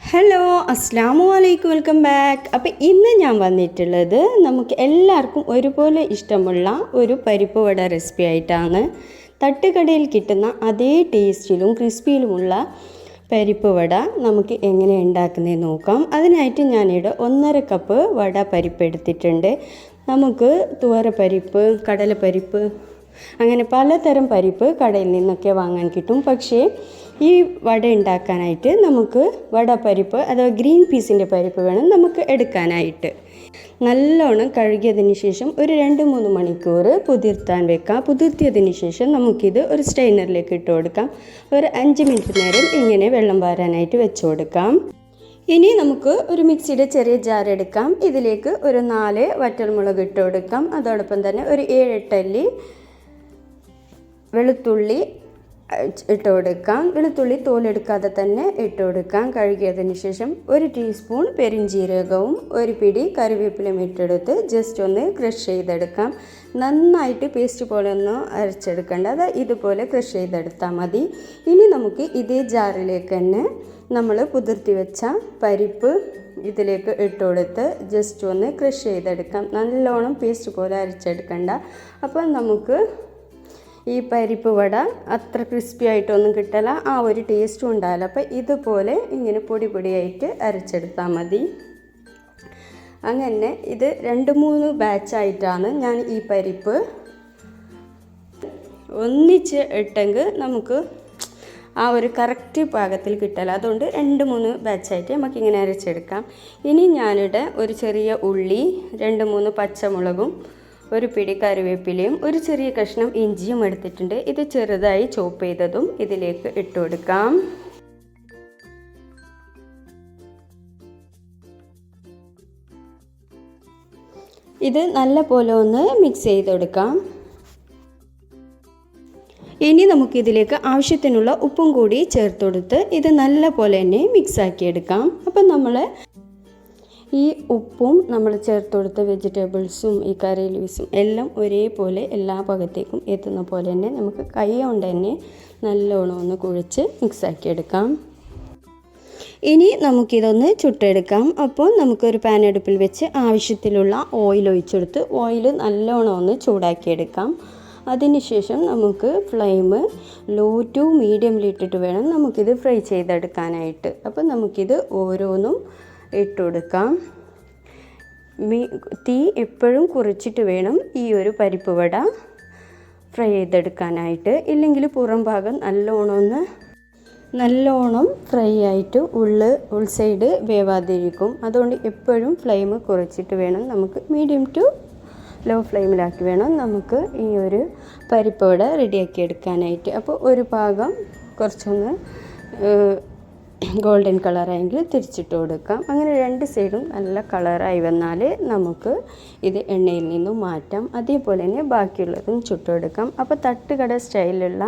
Hello അസ്സാം വലൈക്കും welcome back. അപ്പോൾ ഇന്ന് ഞാൻ വന്നിട്ടുള്ളത് നമുക്ക് എല്ലാവർക്കും ഒരുപോലെ ഇഷ്ടമുള്ള ഒരു പരിപ്പ് വട റെസിപ്പി ആയിട്ടാണ്. തട്ടുകടയിൽ കിട്ടുന്ന അതേ ടേസ്റ്റിലും ക്രിസ്പിയിലുമുള്ള പരിപ്പ് വട നമുക്ക് എങ്ങനെ ഉണ്ടാക്കുന്നതെന്ന് നോക്കാം. അതിനായിട്ട് ഞാനിവിടെ ഒന്നര കപ്പ് വട പരിപ്പ് എടുത്തിട്ടുണ്ട്. നമുക്ക് തുവര പരിപ്പ് കടലപ്പരിപ്പ് അങ്ങനെ പലതരം പരിപ്പ് കടയിൽ നിന്നൊക്കെ വാങ്ങാൻ കിട്ടും. പക്ഷേ ഈ വട ഉണ്ടാക്കാനായിട്ട് നമുക്ക് വട പരിപ്പ് അഥവാ ഗ്രീൻ പീസിന്റെ പരിപ്പ് വേണം നമുക്ക് എടുക്കാനായിട്ട്. നല്ലോണം കഴുകിയതിന് ശേഷം ഒരു രണ്ട് മൂന്ന് മണിക്കൂർ പുതിർത്താൻ വെക്കാം. പുതിർത്തിയതിന് ശേഷം നമുക്കിത് ഒരു സ്റ്റൈനറിലേക്ക് ഇട്ട് കൊടുക്കാം. ഒരു അഞ്ച് മിനിറ്റ് നേരം ഇങ്ങനെ വെള്ളം വാരാനായിട്ട് വെച്ച് കൊടുക്കാം. ഇനി നമുക്ക് ഒരു മിക്സിയുടെ ചെറിയ ജാർ എടുക്കാം. ഇതിലേക്ക് ഒരു നാല് വറ്റൽമുളക് ഇട്ട് കൊടുക്കാം. അതോടൊപ്പം തന്നെ ഒരു ഏഴെട്ടല്ലി വെളുത്തുള്ളി ഇട്ട് കൊടുക്കാം. വെളുത്തുള്ളി തോലെടുക്കാതെ തന്നെ ഇട്ട് കൊടുക്കാം. കഴുകിയതിന് ശേഷം ഒരു ടീസ്പൂൺ പെരിഞ്ചീരകവും ഒരു പിടി കറിവേപ്പിലയും ഇട്ടെടുത്ത് ജസ്റ്റ് ഒന്ന് ക്രഷ് ചെയ്തെടുക്കാം. നന്നായിട്ട് പേസ്റ്റ് പോലെ ഒന്ന് അരച്ചെടുക്കേണ്ട. അത് ഇതുപോലെ ക്രഷ് ചെയ്തെടുത്താൽ മതി. ഇനി നമുക്ക് ഇതേ ജാറിലേക്ക് തന്നെ നമ്മൾ കുതിർത്തി വെച്ച പരിപ്പ് ഇതിലേക്ക് ഇട്ട് കൊടുത്ത് ജസ്റ്റ് ഒന്ന് ക്രഷ് ചെയ്തെടുക്കാം. നല്ലോണം പേസ്റ്റ് പോലെ അരച്ചെടുക്കണ്ട. അപ്പോൾ നമുക്ക് ഈ പരിപ്പ് വട അത്ര ക്രിസ്പി ആയിട്ടൊന്നും കിട്ടില്ല ആ ഒരു ടേസ്റ്റും ഉണ്ടാവില്ല അപ്പോൾ ഇതുപോലെ ഇങ്ങനെ പൊടി പൊടിയായിട്ട് അരച്ചെടുത്താൽ മതി. അങ്ങനെ ഇത് രണ്ട് മൂന്ന് ബാച്ചായിട്ടാണ് ഞാൻ ഈ പരിപ്പ് ഒന്നിച്ച് ഇട്ടെങ്കിൽ നമുക്ക് ആ ഒരു കറക്റ്റ് പാകത്തിൽ കിട്ടില്ല അതുകൊണ്ട് രണ്ട് മൂന്ന് ബാച്ചായിട്ട് നമുക്കിങ്ങനെ അരച്ചെടുക്കാം. ഇനി ഞാനിവിടെ ഒരു ചെറിയ ഉള്ളി രണ്ട് മൂന്ന് പച്ചമുളകും ഒരു പിടി കറിവേപ്പിലയും ഒരു ചെറിയ കഷ്ണം ഇഞ്ചിയും എടുത്തിട്ടുണ്ട്. ഇത് ചെറുതായി ചോപ്പ് ചെയ്തതും ഇതിലേക്ക് ഇട്ട് കൊടുക്കാം. ഇത് നല്ല പോലെ ഒന്ന് മിക്സ് ചെയ്ത് കൊടുക്കാം ഇനി നമുക്കിതിലേക്ക് ആവശ്യത്തിനുള്ള ഉപ്പും കൂടി ചേർത്ത് കൊടുത്ത് ഇത് നല്ല പോലെ തന്നെ മിക്സ് ആക്കിയെടുക്കാം അപ്പം നമ്മൾ ഈ ഉപ്പും നമ്മൾ ചേർത്ത് കൊടുത്ത വെജിറ്റബിൾസും ഈ കറി ലീവ്സും എല്ലാം ഒരേപോലെ എല്ലാ ഭാഗത്തേക്കും എത്തുന്ന പോലെ തന്നെ നമുക്ക് കൈ കൊണ്ട് തന്നെ നല്ലോണം ഒന്ന് കുഴച്ച് മിക്സാക്കി എടുക്കാം. ഇനി നമുക്കിതൊന്ന് ചുട്ടെടുക്കാം. അപ്പോൾ നമുക്കൊരു പാൻ അടുപ്പിൽ വെച്ച് ആവശ്യത്തിലുള്ള ഓയിൽ ഒഴിച്ചെടുത്ത് ഓയിൽ നല്ലോണം ഒന്ന് ചൂടാക്കിയെടുക്കാം അതിനുശേഷം നമുക്ക് ഫ്ലെയിം ലോ ടു മീഡിയമിലിട്ടിട്ട് വേണം നമുക്കിത് ഫ്രൈ ചെയ്തെടുക്കാനായിട്ട്. അപ്പോൾ നമുക്കിത് ഓരോന്നും ഇട്ട് കൊടുക്കാം മീ തീ എപ്പോഴും കുറച്ചിട്ട് വേണം ഈ ഒരു പരിപ്പ് വട ഫ്രൈ ചെയ്തെടുക്കാനായിട്ട്. ഇല്ലെങ്കിൽ പുറം ഭാഗം നല്ലോണം ഒന്ന് നല്ലോണം ഫ്രൈ ആയിട്ട് ഉള്ള് ഉൾസൈഡ് വേവാതിരിക്കും. അതുകൊണ്ട് എപ്പോഴും ഫ്ലെയിം കുറച്ചിട്ട് വേണം നമുക്ക് മീഡിയം ടു ലോ ഫ്ലെയിമിലാക്കി വേണം നമുക്ക് ഈ ഒരു പരിപ്പ് വട റെഡിയാക്കി എടുക്കാനായിട്ട്. അപ്പോൾ ഒരു ഭാഗം കുറച്ചൊന്ന് ഗോൾഡൻ കളറായെങ്കിൽ തിരിച്ചിട്ട് കൊടുക്കാം. അങ്ങനെ രണ്ട് സൈഡും നല്ല കളറായി വന്നാൽ നമുക്ക് ഇത് എണ്ണയിൽ നിന്നും മാറ്റാം. അതേപോലെ തന്നെ ബാക്കിയുള്ളതും ചുട്ടെടുക്കാം അപ്പോൾ തട്ടുകട സ്റ്റൈലുള്ള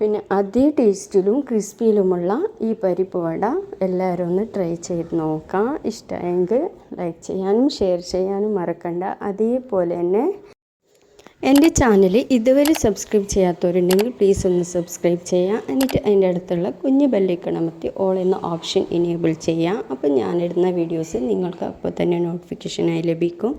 പിന്നെ അതേ ടേസ്റ്റിലും ക്രിസ്പിയിലുമുള്ള ഈ പരിപ്പ് വട എല്ലാവരും ഒന്ന് ട്രൈ ചെയ്ത് നോക്കാം. ഇഷ്ടമായെങ്കിൽ ലൈക്ക് ചെയ്യാനും ഷെയർ ചെയ്യാനും മറക്കണ്ട. അതേപോലെ തന്നെ എന്റെ ചാനൽ ഇതുവരെ സബ്സ്ക്രൈബ് ചെയ്യാത്തവരുണ്ടെങ്കിൽ പ്ലീസ് ഒന്ന് സബ്സ്ക്രൈബ് ചെയ്യുക എന്നിട്ട് അതിന്റെ അടുത്തുള്ള കുഞ്ഞു ബെല്ലിക്കണമത്തി ഓൾ എന്ന ഓപ്ഷൻ ഇനേബിൾ ചെയ്യാം. അപ്പോൾ ഞാനിടുന്ന വീഡിയോസ് നിങ്ങൾക്ക് അപ്പോൾ തന്നെ നോട്ടിഫിക്കേഷനായി ലഭിക്കും.